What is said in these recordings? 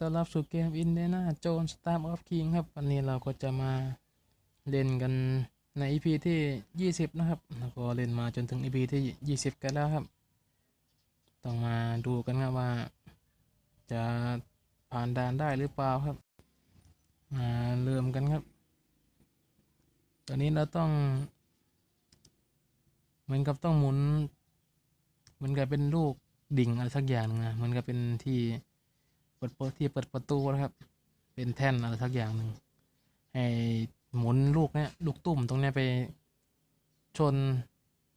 ต้อนรับสู่เกมอินเดน่าโจนสตาร์ออฟคิงครับ วันนี้เราก็จะมาเล่นกันใน EP ที่ 20 นะครับแล้วก็เล่นมาจนถึง EP ที่ 20 กันแล้วครับ ต้องมาดูกันครับว่า จะผ่านด่านได้หรือเปล่าครับ มาเริ่มกันครับ ตอนนี้เราต้อง เหมือนกับต้องหมุน เหมือนกับเป็นลูกดิ่งอะไรสักอย่างหนึงนะเหมือนกับเป็นที่ เปิดเปิดที่เปิดประตูนะครับ เป็นแท่นอะไรสักอย่างหนึ่งให้หมุนลูกเนี้ยลูกตุ่มตรงเนี้ยไปชน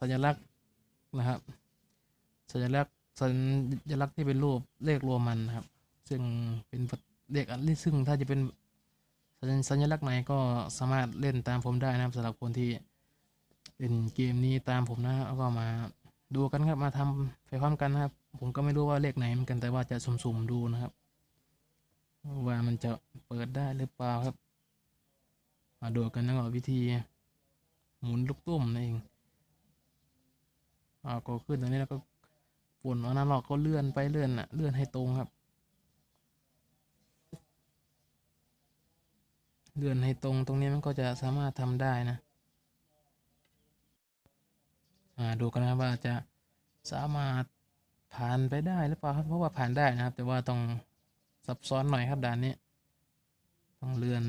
สัญลักษณ์นะครับ สัญลักษณ์สัญลักษณ์ที่เป็นรูปเลขโรมันนะครับ ซึ่งเป็นเลขอันนี้ซึ่งถ้าจะเป็นสัญสญลักษณ์ไหนก็สามารถเล่นตามผมได้นะครับสำหรับคนที่เล่นเกมนี้ตามผมนะแล้วก็มาดูกันครับมาทำไปพร้อมกันนะครับ ผมก็ไม่รู้ว่าเลขไหนเหมือนกันแต่ว่าจะสุ่มๆดูนะครับ ว่ามันจะเปิดได้หรือเปล่าครับมาดูกันนะครับวิธีหมุนลูกตุ้มนั่นเองอ่าก็ขึ้นตรงนี้แล้วก็ปุ่นอนาล็อกก็เลื่อนไปเลื่อนอะเลื่อนให้ตรงครับ เลื่อนให้ตรงตรงนี้มันก็จะสามารถทำได้นะอ่าดูกันนะว่าจะสามารถผ่านไปได้หรือเปล่าครับเพราะว่าผ่านได้นะครับ แต่ว่าต้อง ซับซ้อนหน่อยครับด่านนี้ ต้องเลื่อน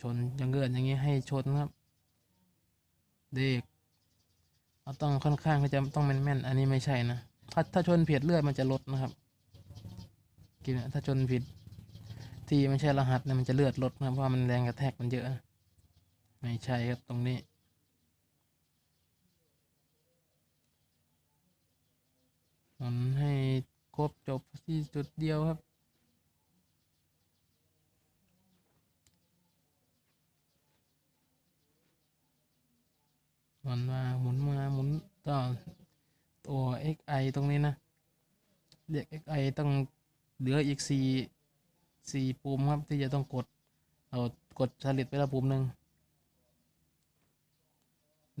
ชนยังเลื่อนอย่างนี้ให้ชนครับ เด็กเราต้องค่อนข้างที่จะต้องแม่นๆอันนี้ไม่ใช่นะถ้าถ้าชนผิดเลือดมันจะลดนะครับกินถ้าชนผิดที่ไม่ใช่รหัสเนี่ยมันจะเลือดลดนะเพราะมันแรงกระแทกมันเยอะนะไม่ใช่ครับตรงนี้หมุนให้ครบจบที่จุดเดียวครับ หมุนมาหมุนมาหมุนต่อตัว xi ตรงนี้นะเรียก xi ต้องเหลืออีกสี่ปุ่มครับที่จะต้องกดเอากดสลิดไปล้วปุ่มหนึ่ง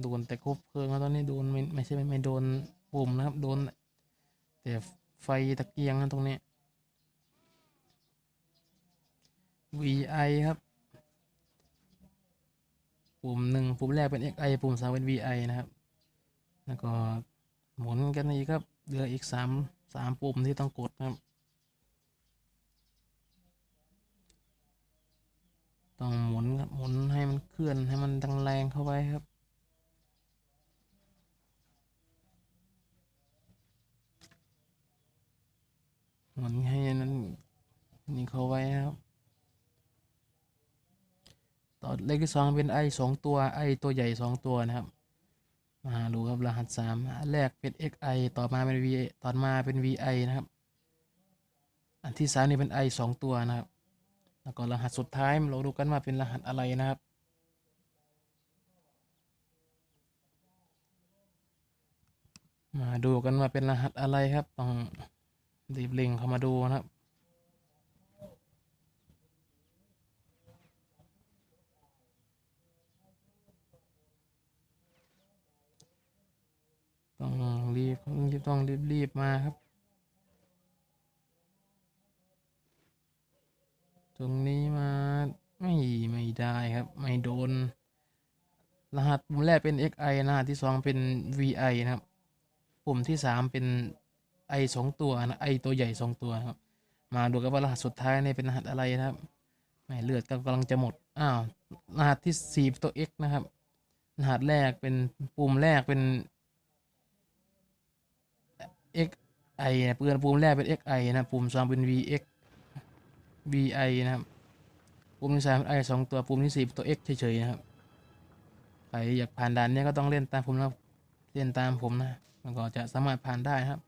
โดนแต่ครบเพลิงแล้วตอนนี้โดนไม่ไม่ใช่ไม่ไม่โดนปุ่มนะครับโดนแต่ไฟตะเกียงนะตรงนี้ VI ครับ ปุ่มหนึ่งปุ่มแรกเป็น XI ปุ่มสองเป็น VI นะครับ แล้วก็หมุนกันอีกครับเหลืออีกสามสามปุ่มที่ต้องกดนะครับ ต้องหมุนครับหมุนให้มันเคลื่อนให้มันดังแรงเข้าไปครับหมุนให้นั้นนี่เข้าไว้ครับ ต่อเลขที่สองเป็นไอสองตัวไอตัวใหญ่สองตัวนะครับ มาดูครับรหัสสามอันแรกเป็น xi ต่อมาเป็น v ต่อมาเป็น vi นะครับ อันที่สามนี่เป็น i สองตัวนะครับ แล้วก็รหัสสุดท้ายเราดูกันว่าเป็นรหัสอะไรนะครับมาดูกันว่าเป็นรหัสอะไรครับ ต้องรีบเล็งเข้ามาดูนะครับ ต้องรีบต้องรีบรีบมาครับ ตรงนี้มาไม่ไม่ได้ครับ ไม่โดน รหัสปุ่มแรกเป็น xi รหัสที่สองเป็น vi นะครับ ปุ่มที่สามเป็น i สองตัวนะ i ตัวใหญ่สองตัวครับ มาดูกันว่ารหัสสุดท้ายนี่เป็นรหัสอะไรนะครับไม่เลือดก็กำลังจะหมด อ้าว รหัสที่สี่ตัว x นะครับ รหัสแรกเป็นปุ่มแรกเป็น x i นะปืนปุ่มแรกเป็น x i นะปุ่มสองเป็น v x v i นะครับปุ่มที่สามเป็น i สองตัวปุ่มที่สี่เป็นตัว x เฉยๆนะครับใครอยากผ่านด่านเนี้ยก็ต้องเล่นตามผมนะเล่นตามผมนะมันก็จะสามารถผ่านได้ครับ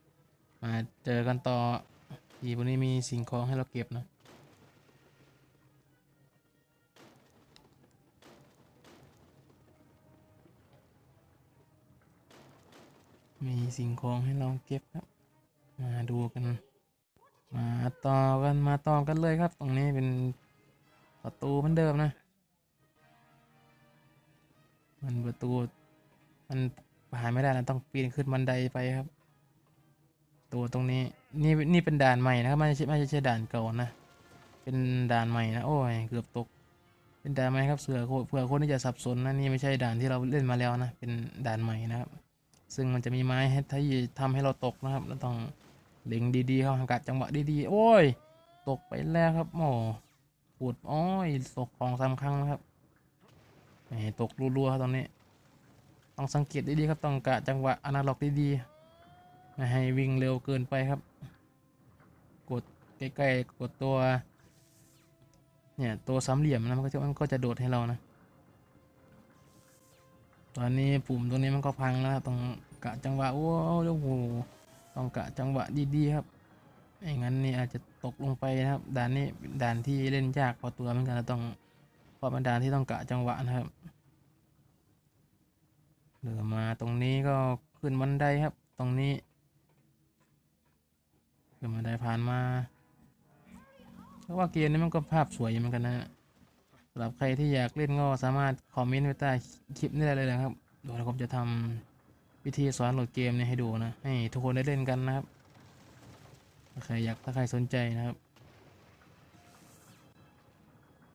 มาเจอกันต่อทีวันนี้มีสิ่งของให้เราเก็บนะ มีสิ่งของให้เราเก็บครับ มาดูกัน มาต่อกันมาต่อกันเลยครับ ตรงนี้เป็นประตูเหมือนเดิมนะ มันประตูมันผ่านไม่ได้นะต้องปีนขึ้นบันไดไปครับ ตัวตรงนี้นี่นี่เป็นด่านใหม่นะครับไม่ใช่ไม่ใช่ด่านเก่านะเป็นด่านใหม่นะโอ้ยเกือบตก เป็นด่านใหม่ครับเสือเผื่อคนที่จะสับสนนะนี่ไม่ใช่ด่านที่เราเล่นมาแล้วนะเป็นด่านใหม่นะครับ ซึ่งมันจะมีไม้ให้ที่ทำให้เราตกนะครับเราต้องเล็งดีๆเข้าหากัดจังหวะดีๆ โอ้ย ตกไปแล้วครับโอ้ปวดโอ้ยตกของสามครั้งนะครับแหมตกรัวๆครับตอนนี้ ต้องสังเกตดีๆครับต้องกะจังหวะอนาล็อกดีๆไม่ให้วิ่งเร็วเกินไปครับ กดใกล้ๆกดตัวเนี่ยตัวสามเหลี่ยมนะมันก็จะมันก็จะโดดให้เรานะ ตอนนี้ปุ่มตัวนี้มันก็พังแล้วต้องกะจังหวะโอ้โหต้องกะจังหวะดีๆครับไม่งั้นนี่อาจจะตกลงไปนะครับด่านนี้ด่านที่เล่นยากพอตัวเหมือนกันต้องเพราะเป็นด่านที่ต้องกะจังหวะนะครับเดินมาตรงนี้ก็ขึ้นบันไดครับ ตรงนี้ขึ้นบันไดผ่านมาเพราะว่าเกมนี้มันก็ภาพสวยเหมือนกันนะำหรับใครที่อยากเล่นก็สามารถคอมเมนต์ไว้ใต้คลิปนี้ได้เลยนะครับเดี๋ยวผมจะทำวิธีสอนโหลดเกมนี้ให้ดูนะ ให้ทุกคนได้เล่นกันนะครับถ้าใครอยากถ้าใครสนใจนะครับ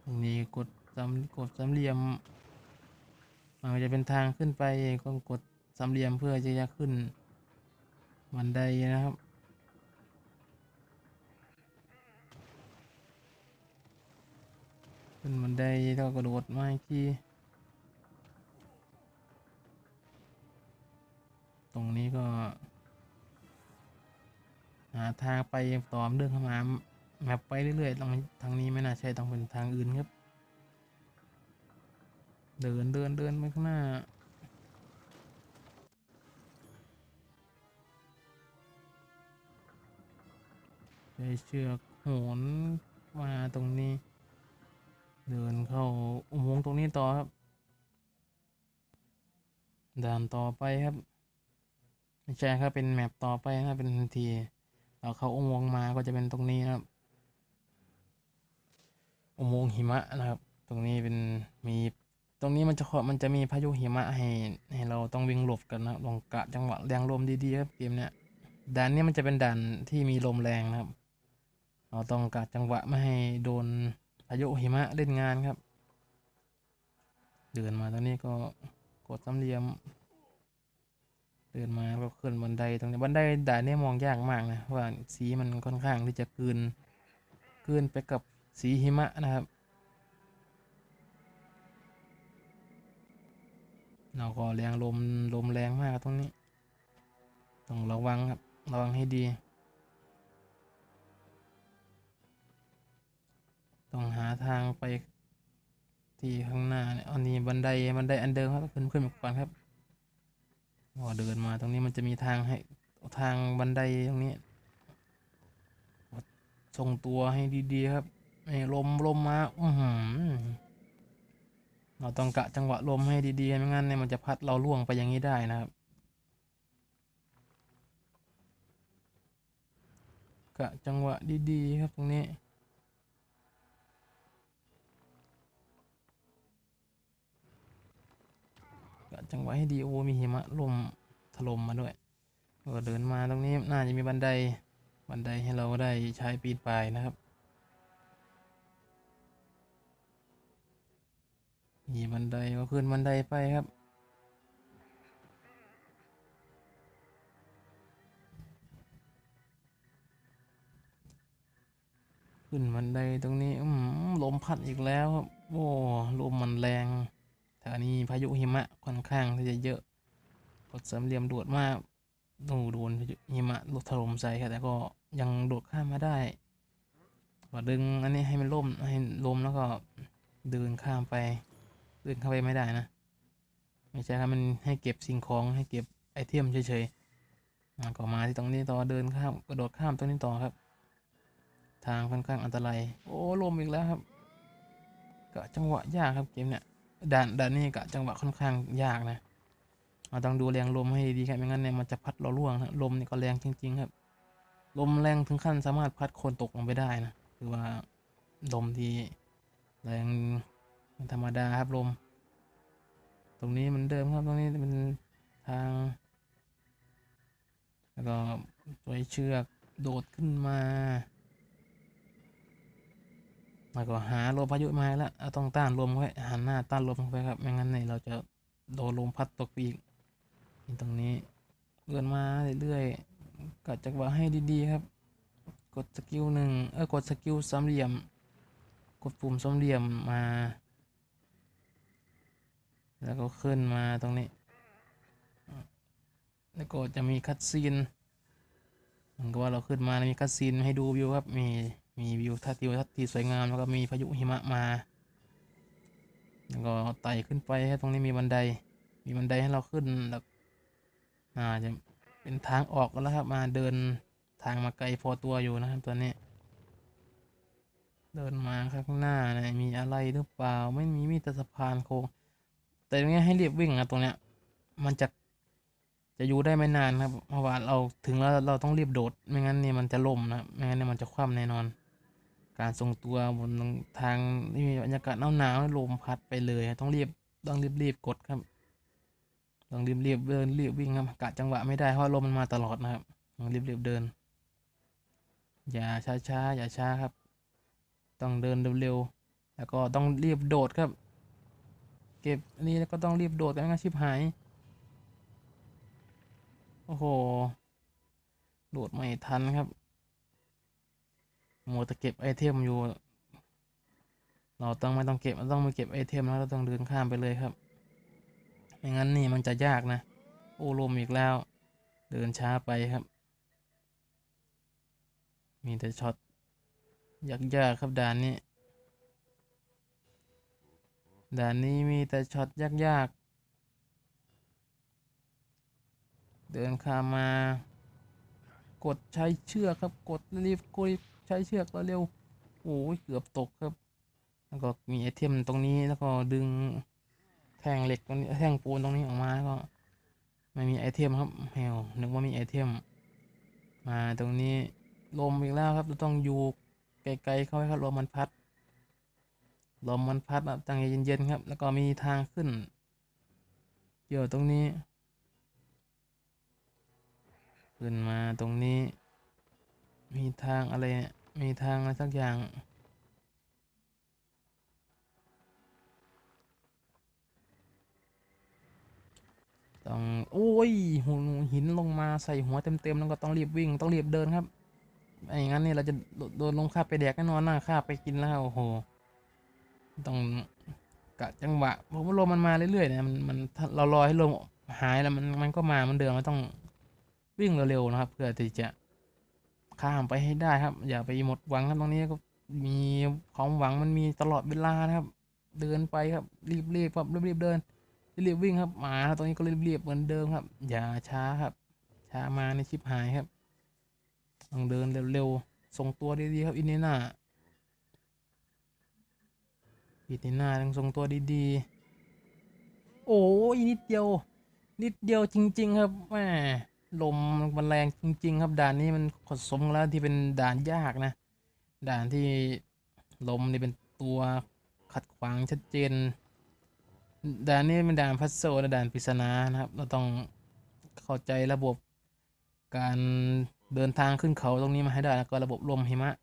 ตรงนี้กดสามกดสามเหลี่ยมมันจะเป็นทางขึ้นไปก็กดสามเหลี่ยมเพื่อจะจะขึ้นบันไดนะครับ ขึ้นบันไดแล้วก็กระโดดมาอีกทีตรงนี้ก็ หาทางไปต่อเดินเข้ามาแมปไปเรื่อยๆตรงทางนี้ไม่น่าใช่ต้องเป็นทางอื่นครับ เดินเดินเดินไปข้างหน้าใช้เชือกโหนมาตรงนี้ เดินเข้าอุโมงค์ตรงนี้ต่อครับ ด่านต่อไปครับ ไม่ใช่ครับเป็นแมปต่อไปนะเป็นทันทีเราเข้าอุโมงค์มาก็จะเป็นตรงนี้นะครับ อุโมงค์หิมะนะครับ ตรงนี้เป็นมีตรงนี้มันจะขอมันจะมีพายุหิมะให้ให้เราต้องวิ่งหลบกันนะลองกะจังหวะแรงลมดีๆครับเกมเนี้ยด่านนี้มันจะเป็นด่านที่มีลมแรงนะครับ เราต้องกะจังหวะไม่ให้โดน พายุหิมะเล่นงานครับ เดินมาตรงนี้ก็กดสามเหลี่ยม เดินมาก็ขึ้นบันไดตรงนี้บันไดด่านนี้มองยากมากนะเพราะว่าสีมันค่อนข้างที่จะกลืนกลืนไปกับสีหิมะนะครับ เราก็แรงลมลมแรงมากตรงนี้ ต้องระวังครับ ระวังให้ดี ต้องหาทางไปที่ข้างหน้าเนี่ยอันนี้บันไดบันไดอันเดิมครับขึ้นขึ้นมาก่อนครับพอเดินมาตรงนี้มันจะมีทางให้ทางบันไดตรงนี้ทรงตัวให้ดีๆครับให้ลมลมมาอือหือเราต้องกะจังหวะลมให้ดีๆไม่งั้นเนี่ยมันจะพัดเราล่วงไปอย่างนี้ได้นะครับกะจังหวะดีๆครับตรงนี้ จังหวะให้ดีโอมีหิมะลมถล่มมาด้วยก็เดินมาตรงนี้น่าจะมีบันไดบันไดให้เราได้ใช้ปีนไปนะครับ มีบันไดก็ขึ้นบันไดไปครับขึ้นบันไดตรงนี้อืมลมพัดอีกแล้วครับ โอ้ ลมมันแรง แถวนี้พายุหิมะค่อนข้างที่จะเยอะกดสามเหลี่ยมโดดมากดูโดนพายุหิมะลดถล่มใส่ครับแต่ก็ยังโดดข้ามมาได้ก็ดึงอันนี้ให้มันล่มให้ลมแล้วก็เดินข้ามไปเดินเข้าไปไม่ได้นะ ไม่ใช่ครับมันให้เก็บสิ่งของให้เก็บไอเทมเฉยๆก็มาที่ตรงนี้ต่อเดินข้ามกระโดดข้ามตรงนี้ต่อครับ ทางค่อนข้างอันตรายโอ้ลมอีกแล้วครับกะจังหวะยากครับเกมเนี่ย ด่านด่านนี้กะจังหวะค่อนข้างยากนะเราต้องดูแรงลมให้ดีครับไม่งั้นเนี่ยมันจะพัดเราล่วงนะลมนี่ก็แรงจริง ๆ ครับ ลมแรงถึงขั้นสามารถพัดคนตกลงไปได้นะคือว่าลมที่แรงธรรมดาครับลม ตรงนี้เหมันเดิมครับตรงนี้เป็นทาง แล้วก็ตัวเชือกโดดขึ้นมา แล้วก็หาลมพายุมาแล้วต้องต้านลมไว้หันหน้าต้านลมเข้าไปครับไม่งั้นเนี่ยเราจะโดนลมพัดตกไปอีกตรงนี้เลื่อนมาเรื่อยๆกัดจังหวะให้ดีๆครับ กดสกิลหนึ่งเออกดสกิลสามเหลี่ยม กดปุ่มสามเหลี่ยมมา แล้วก็ขึ้นมาตรงนี้ แล้วก็จะมีคัดซีนเหมือนกับว่าเราขึ้นมาแล้วมีคัดซีนให้ดูวิวครับมี มีวิวทัศน์ทิวทัศน์ที่สวยงามแล้วก็มีพายุหิมะมาแล้วก็ไต่ขึ้นไปครับตรงนี้มีบันได มีบันไดให้เราขึ้นแล้วอ่าจะเป็นทางออกแล้วครับ มาเดินทางมาไกลพอตัวอยู่นะครับตัวนี้ เดินมาข้างหน้านะมีอะไรหรือเปล่า ไม่มีมีแต่สะพานโค้งแต่ตรงเนี้ยให้รีบวิ่งนะตรงเนี้ย มันจะจะอยู่ได้ไม่นานครับเพราะว่าเราถึงแล้วเราต้องรีบโดด ไม่งั้นเนี่ยมันจะล่มนะไม่งั้นเนี่ยมันจะคว่ำแน่นอน การทรงตัวบนทางที่มีบรรยากาศหนาวๆลมพัดไปเลยต้องรีบต้องรีบรีบกดครับ ต้องรีบรีบเดินรีบวิ่งครับกะจังหวะไม่ได้เพราะลมมันมาตลอดนะครับต้องรีบรีบเดิน อย่าช้าช้าๆอย่าช้าครับ ต้องเดินเร็วๆแล้วก็ต้องรีบโดดครับ เก็บอันนี้แล้วก็ต้องรีบโดดไม่งั้นชิบหายโอ้โหโดดไม่ทันครับ มัวแต่เก็บไอเทมอยู่ เราต้องไม่ต้องเก็บเราต้องมาเก็บไอเทมแล้วเราต้องเดินข้ามไปเลยครับไม่งั้นนี่มันจะยากนะ โอ้ลมอีกแล้ว เดินช้าไปครับ มีแต่ช็อตยากๆครับด่านนี้ ด่านนี้มีแต่ช็อตยากๆเดินข้ามมา กดใช้เชือกครับ กดรีบกดใช้เชือกแล้วเร็วโอ้ยเกือบตกครับ แล้วก็มีไอเทมตรงนี้แล้วก็ดึงแท่งเหล็กตรงนี้แท่งปูนตรงนี้ออกมาแล้วก็ไม่มีไอเทมครับแฮวนึกว่ามีไอเทม มาตรงนี้ลมอีกแล้วครับเราต้องอยู่ไกลๆเข้าไว้ครับลมมันพัดลมมันพัดอะตั้งเย็นๆครับ แล้วก็มีทางขึ้นเกี่ยวตรงนี้ ขึ้นมาตรงนี้ มีทางอะไรเนี่ยมีทางอะไรสักอย่าง ต้องโอ้ยหูหินลงมาใส่หัวเต็มๆแล้วก็ต้องรีบวิ่งต้องรีบเดินครับไม่อย่างนั้นเนี่ยเราจะโดนลงคาบไปแดกแน่นอนนะคาบไปกินแล้วโอ้โหต้องกะจังหวะเพราะว่าลมมันมาเรื่อยๆเนี่ยมันมันเรารอให้ลมหายแล้วมันมันก็มามันเดิมมันต้อง วิ่งเร็วๆนะครับ เพื่อที่จะข้ามไปให้ได้ครับ อย่าไปหมดหวังครับตรงนี้ก็มีความหวังมันมีตลอดเวลานะครับ เดินไปครับรีบๆครับรีบๆเดินรีบวิ่งครับมาตรงนี้ก็รีบๆเหมือนเดิมครับ อย่าช้าครับช้ามาในชิปหายครับต้องเดินเร็วๆทรงตัวดีๆครับอินเนน่าปิดในน้าต้องทรงตัวดีๆ โอ้ยนิดเดียว นิดเดียวจริง ๆ ครับแหม ลมมันแรงจริง ๆ ครับด่านนี้มันขดสมแล้วที่เป็นด่านยากนะ ด่านที่ลมนี่เป็นตัวขัดขวางชัดเจน ด่านนี้เป็นด่านพัซโซและด่านปริศนานะครับ เราต้องเข้าใจระบบการเดินทางขึ้นเขาตรงนี้มาให้ได้แล้วก็ระบบลมหิมะ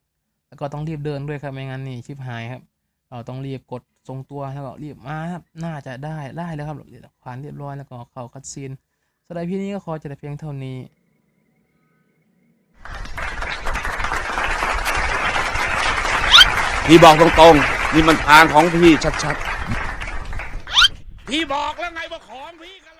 แล้วก็ต้องรีบเดินด้วยครับไม่งั้นนี่ชิบหายครับ เราต้องรีบกดทรงตัวแล้วก็รีบมาครับน่าจะได้ได้แล้วครับผ่านเรียบร้อยแล้วก็เข้าคัดซีน สำหรับพี่นี้ก็ขอจะแต่เพียงเท่านี้พี่บอกตรงๆ นี่มันทางของพี่ชัดๆ พี่บอกแล้วไงว่าของพี่กัน